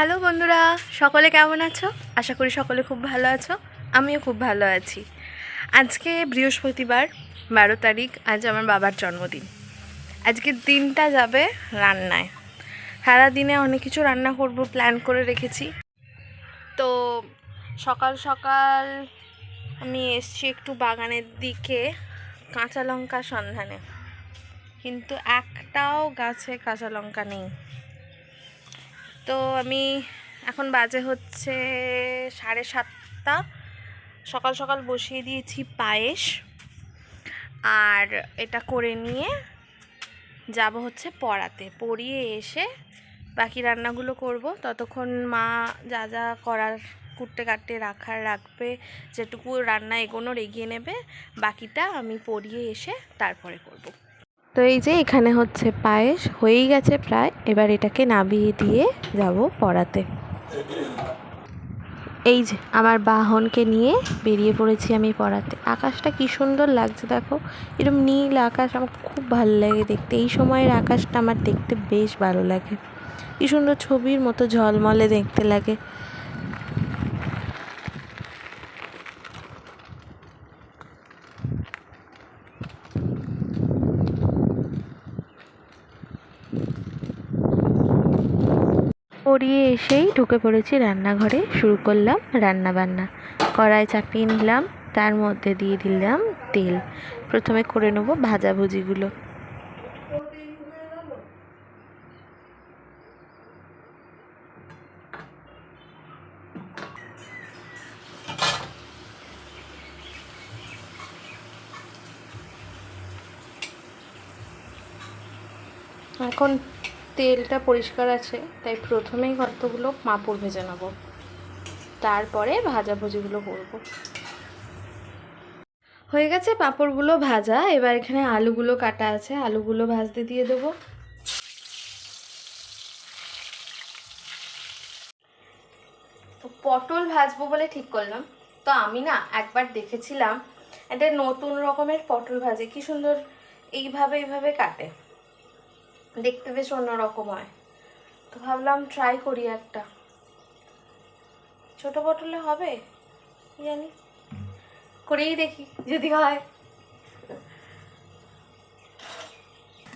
Hello বন্ধুরা, সকলে কেমন আছো? আশা করি সকলে খুব ভালো আছো, আমিও খুব ভালো আছি। আজকে বৃহস্পতিবার, বারো তারিখ, আজ আমার বাবার জন্মদিন। আজকে দিনটা যাবে রান্নায়। সারা দিনে অনেক কিছু রান্না করব প্ল্যান করে রেখেছি। তো সকাল সকাল আমি এসছি একটু বাগানের দিকে, কাঁচা লঙ্কা সন্ধানে। কিন্তু একটাও গাছে কাঁচা লঙ্কা নেই। তো আমি এখন বাজে হচ্ছে সাড়ে সাতটা। সকাল সকাল বসিয়ে দিয়েছি পায়েস। আর এটা করে নিয়ে যাব হচ্ছে পড়াতে। পড়িয়ে এসে বাকি রান্নাগুলো করব। ততক্ষণ মা যা যা করার, কুটতে কাটতে রাখার রাখবে, যেটুকু রান্না এগোনোর এগিয়ে নেবে, বাকিটা আমি পড়িয়ে এসে তারপরে করব। তো এই যে এখানে হচ্ছে পায়েস, হয়েই গেছে প্রায়। এবার এটাকে নাবিয়ে দিয়ে যাব পড়াতে। এই যে আমার বাহনকে নিয়ে বেরিয়ে পড়েছি আমি পড়াতে। আকাশটা কি সুন্দর লাগছে দেখো। এরকম নীল আকাশ আমার খুব ভালো লাগে দেখতে। এই সময়ের আকাশটা আমার দেখতে বেশ ভালো লাগে। কি সুন্দর ছবির মতো ঝলমলে দেখতে লাগে। পড়িয়ে এসেই ঢুকে পড়েছি রান্নাঘরে। শুরু করলাম রান্না বান্না কড়াই চাপিয়ে নিলাম, তার মধ্যে দিয়ে দিলাম তেল। প্রথমে করে নেব ভাজাভুজিগুলো এখন তেলটা পরিষ্কার আছে, তাই প্রথমেই কতগুলো পাঁপড় ভেজে নেব। তারপরে ভাজাভুজিগুলো করব। হয়ে গেছে পাঁপড়গুলো ভাজা, এবার এখানে আলুগুলো কাটা আছে, আলুগুলো ভাজতে দিয়ে দেবো। পটল ভাজবো বলে ঠিক করলাম। তো আমি না একবার দেখেছিলাম, একটা নতুন রকমের পটল ভাজে, কি সুন্দর, এইভাবে এইভাবে কাটে। দেখতে বেশ অন্যরকম হয়। তো ভাবলাম ট্রাই করি একটা। ছোট পটলে হবে? জানি? করেই দেখি, যদি হয়।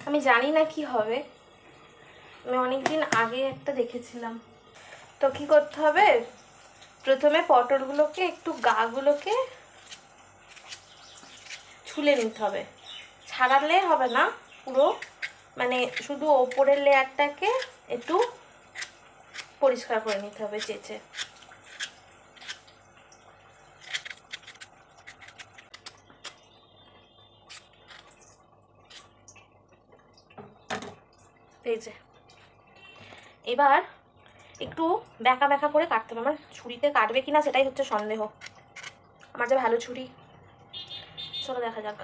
আমি জানি না কি হবে। আমি অনেকদিন আগে একটা দেখেছিলাম। তো কি করতে হবে? প্রথমে পটলগুলোকে, একটু গাগুলোকে ছুলে নিতে হবে। ছাড়ালে হবে না, পুরো মানে শুধু ওপরের লেয়ারটাকে একটু পরিষ্কার করে নিতে হবে চেঁচে। এবার একটু ব্যাকা ব্যাকা করে কাটতে হবে। আমার ছুরিতে কাটবে কিনা সেটাই হচ্ছে সন্দেহ। আমার যে ভালো ছুরি, চলো দেখা যাক।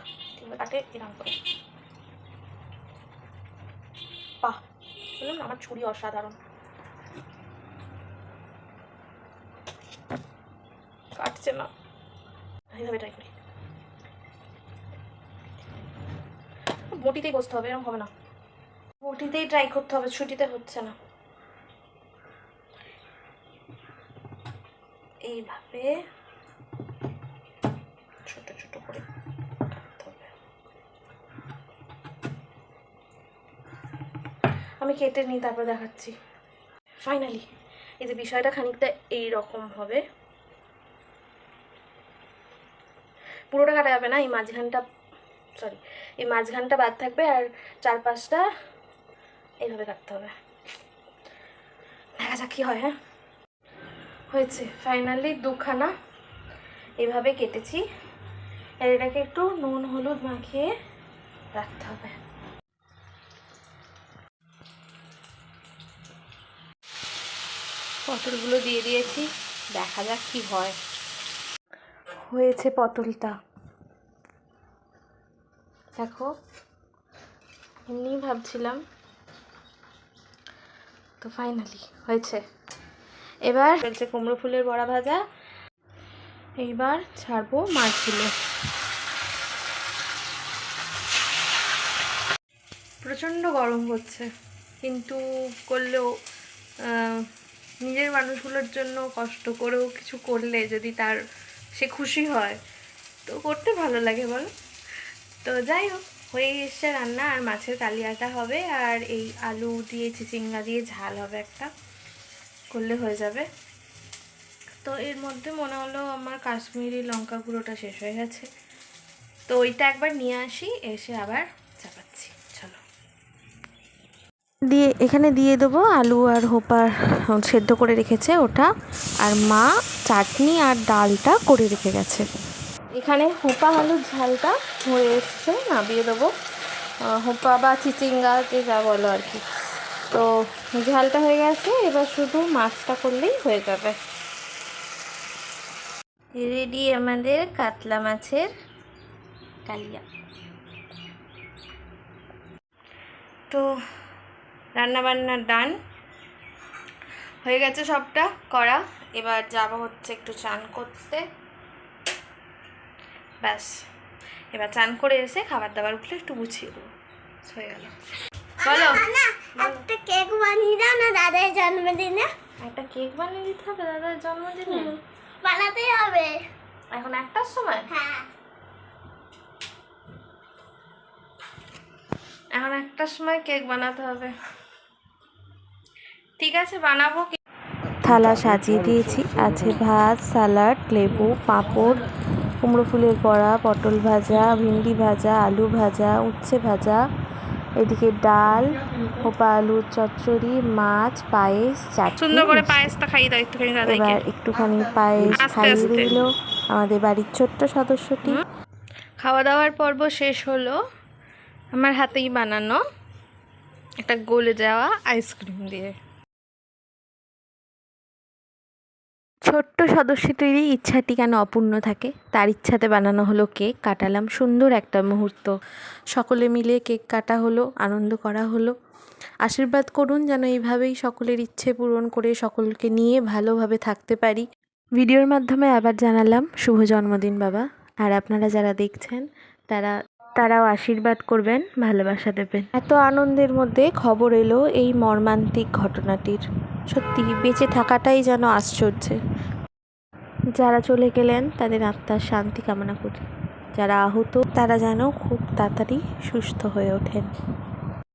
কাটে এরকম করে। বললাম, আমার ছুরি অসাধারণ। কাটছে না। এইভাবে ট্রাই করি। বটিতেই বসতে হবে এরকম হবে না। বটিতেই ট্রাই করতে হবে, ছুটিতে হচ্ছে না। এইভাবে আমি কেটে নিই, তারপর দেখাচ্ছি। ফাইনালি এই যে বিষয়টা খানিকটা এই রকম হবে। পুরোটা কাটা যাবে না, এই মাঝখানটা সরি এই মাঝখানটা বাদ থাকবে আর চার পাঁচটা এইভাবে কাটতে হবে। দেখা যাক কী হয় হ্যাঁ? হয়েছে ফাইনালি দুখানা এইভাবে কেটেছি। আর এটাকে একটু নুন, হলুদ মাখিয়ে রাখতে হবে। পটলগুলো দিয়ে দিয়েছি। দেখা যাক কি হয়। হয়েছে পটলটা। দেখো এমনি ভাবছিলাম। তো ফাইনালি হয়েছে। এবার হয়েছে কুমড়ো ফুলের বড়া ভাজা। এইবার ছাড়বো মাছগুলো প্রচণ্ড গরম হচ্ছে কিন্তু করলেও নিজের মানুষগুলোর জন্য কষ্ট করেও কিছু করলে যদি তার, সে খুশি হয়, তো করতে ভালো লাগে বলো। তো যাই হোক, হয়ে এসছে রান্না, আর মাছের কালিয়াটা হবে, আর এই আলু দিয়ে, চিচিঙ্গা দিয়ে ঝাল হবে একটা, করলে হয়ে যাবে। তো এর মধ্যে মনে হলো আমার কাশ্মীরি লঙ্কা গুঁড়োটা শেষ হয়ে গেছে। তো ওইটা একবার নিয়ে আসি, এসে আবার চাপাচ্ছি চলো দিয়ে, এখানে দিয়ে দেবো আলু আর হোপা সেদ্ধ করে রেখেছে ওটা। আর মা চাটনি আর ডালটা করে রেখে গেছে। এখানে হোপা আলুর ঝালটা হয়ে এসছে, নামিয়ে দেবো। হোপা বা চিচিঙ্গা যে যা বলো আর কি। তো ঝালটা হয়ে গেছে, এবার শুধু মাছটা করলেই হয়ে যাবে। রেডি আমাদের কাতলা মাছের কালিয়া। তো রান্না বান্না ডান হয়ে গেছে সবটা করা। এবার যাব হচ্ছে একটু চান করতে। ব্যাস। এবার চান করে এসে খাবার দাবার উঠলে একটু গুছিয়ে দেবো। হয়ে গেল। বলো। একটা কেক বানিয়ে দাও না দাদার জন্মদিনে। একটা কেক বানিয়ে দিতে হবে দাদার জন্মদিনে? বানাতেই হবে। এখন একটার সময়? হ্যাঁ। এখন একটার সময় কেক বানাতে হবে। ঠিক আছে বানাবো থালা সাজিয়ে দিয়েছি আছে ভাত স্যালাড লেবু পাঁপড় কুমড়ো ফুলের বড়া পটল ভাজা ভিন্ডি ভাজা আলু ভাজা উচ্ছে ভাজা এদিকে ডাল হোপা আলুর চচ্চড়ি মাছ পায়েস চাটনি। সুন্দর করে। পায়েসটা খাইয়ে দাও একটুখানি দাদাইকে এবার একটুখানি পায়েস খাইয়ে দিল আমাদের বাড়ির ছোট্ট সদস্যটি। খাওয়া দাওয়ার পর্ব শেষ হলো। আমার হাতেই বানানো একটা গলে যাওয়া আইসক্রিম দিয়ে। ছোট্ট সদস্যটিরই ইচ্ছাটি কেন অপূর্ণ থাকে? তার ইচ্ছাতে বানানো হলো কেক, কাটালাম সুন্দর একটা মুহূর্ত। সকলে মিলে কেক কাটা হলো, আনন্দ করা হলো। আশীর্বাদ করুন যেন এইভাবেই সকলের ইচ্ছে পূরণ করে সকলকে নিয়ে ভালোভাবে থাকতে পারি। ভিডিওর মাধ্যমে আবার জানালাম, শুভ জন্মদিন বাবা। আর আপনারা যারা দেখছেন, তারা, তারাও আশীর্বাদ করবেন, ভালোবাসা দেবেন। এত আনন্দের মধ্যে খবর এলো এই মর্মান্তিক ঘটনাটির। সত্যি বেঁচে থাকাটাই যেন আশ্চর্যের। যারা চলে গেলেন, তাদের আত্মার শান্তি কামনা করি। যারা আহত, তারা যেন খুব তাড়াতাড়ি সুস্থ হয়ে ওঠেন।